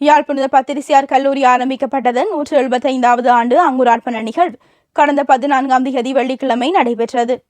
யாழ்ப்புண பத்திரிசியார் கல்லூரி ஆரம்பிக்கப்பட்டதன் நூற்று எழுபத்தைந்தாவது ஆண்டு அங்குரார்ப்பண நிகழ்வு. கடந்த பதினான்காம் தேதி வெள்ளிக்கிழமை நடைபெற்றது.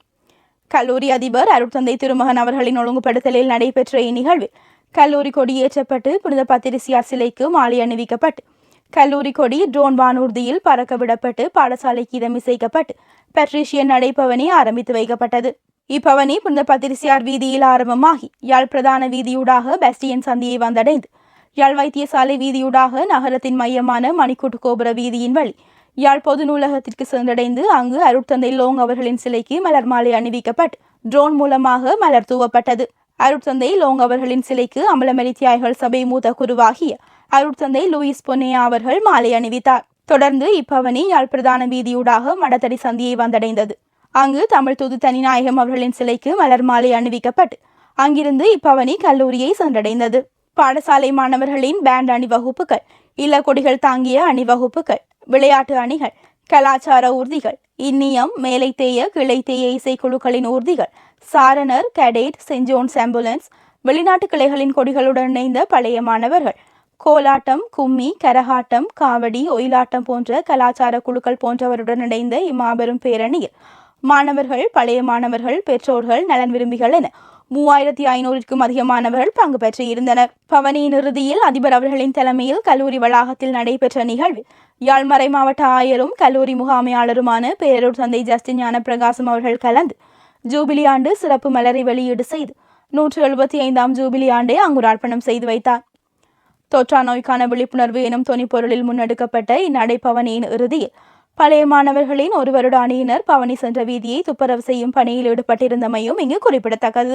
கல்லூரி அதிபர் அருட்தந்தை திருமகன் அவர்களின் ஒழுங்குபடுத்தலில் நடைபெற்ற இந்நிகழ்வில் கல்லூரி கொடி ஏற்றப்பட்டு புனித பத்திரிசியார் சிலைக்கு மாலை அணிவிக்கப்பட்டு கல்லூரி கொடி ட்ரோன் வானூர்தியில் பறக்க விடப்பட்டு பாடசாலைக்கு இதமிசைக்கப்பட்டு பட்ரிஷியன் நடைபவனி ஆரம்பித்து வைக்கப்பட்டது. இப்பவனி புனித பத்திரிசியார் வீதியில் ஆரம்பமாகி யாழ் பிரதான வீதியூடாக பெஸ்டியன் சந்தியை வந்தடைந்து யாழ் வைத்தியசாலை வீதியூடாக நகரத்தின் மையமான மணிக்கூட்டு கோபுர வீதியின் வழி. யாழ் பொது நூலகத்திற்கு சென்றடைந்து அங்கு அருட்தந்தை லோங் அவர்களின் சிலைக்கு மலர் மாலை அணிவிக்கப்பட்டு ட்ரோன் மூலமாக மலர் தூவப்பட்டது. அருட்தந்தை லோங் அவர்களின் சிலைக்கு அமலமரி தியாய்கள் சபை மூத்த குருவாகிய அருட்தந்தை லூயிஸ் பொன்னையா அவர்கள் மாலை அணிவித்தார். தொடர்ந்து இப்பவனி யாழ் பிரதான வீதியூடாக மடத்தடி சந்தியை வந்தடைந்தது. அங்கு தமிழ் தூது தனிநாயகம் அவர்களின் சிலைக்கு மலர் மாலை அணிவிக்கப்பட்டு அங்கிருந்து இப்பவனி கல்லூரியை சென்றடைந்தது. பாடசாலை மாணவர்களின் பேண்ட் அணிவகுப்புகள் இளக்கொடிகள் தாங்கிய அணிவகுப்புகள் விளையாட்டு அணிகள் கலாச்சார ஊர்திகள் இன்னியம் மேலைத்தேய கிளைத்தேய இசைக்குழுக்களின் ஊர்திகள் சாரணர் கேடேட் செஞ்சோன்ஸ் ஜோன்ஸ் ஆம்புலன்ஸ் வெளிநாட்டு கிளைகளின் கொடிகளுடன் இணைந்த பழைய மாணவர்கள். கோலாட்டம் கும்மி கரகாட்டம் காவடி ஒயிலாட்டம் போன்ற கலாச்சார குழுக்கள் போன்றவருடன் இணைந்த இம்மாபெரும் பேரணியில் மாணவர்கள் பழைய மாணவர்கள் பெற்றோர்கள் நலன் விரும்பிகள் என மூவாயிரத்தி ஐநூறுக்கும் அதிகமானவர்கள் பங்கு பெற்றிருந்தனர். பவனியின் இறுதியில் அதிபர் அவர்களின் தலைமையில் கல்லூரி வளாகத்தில் நடைபெற்ற நிகழ்வில் யாழ்மறை மாவட்ட ஆயரும் கல்லூரி முகாமையாளருமான பேரூர் தந்தை ஜஸ்டின் ஞானப்பிரகாசம் அவர்கள் கலந்து ஜூபிலி ஆண்டு சிறப்பு மலரை வெளியீடு செய்து நூற்று எழுபத்தி ஐந்தாம் ஜூபிலி ஆண்டை அங்குரார்ப்பணம் செய்து வைத்தார். தொற்றா நோய்க்கான விழிப்புணர்வு எனும் தொனிப்பொருளில் முன்னெடுக்கப்பட்ட இந்நடை பவனியின் இறுதியில் பழைய மாணவர்களின் ஒரு வருட அணியினர் பவனி சென்ற வீதியை துப்புரவு செய்யும் பணியில் ஈடுபட்டிருந்தமையும் இங்கு குறிப்பிடத்தக்கது.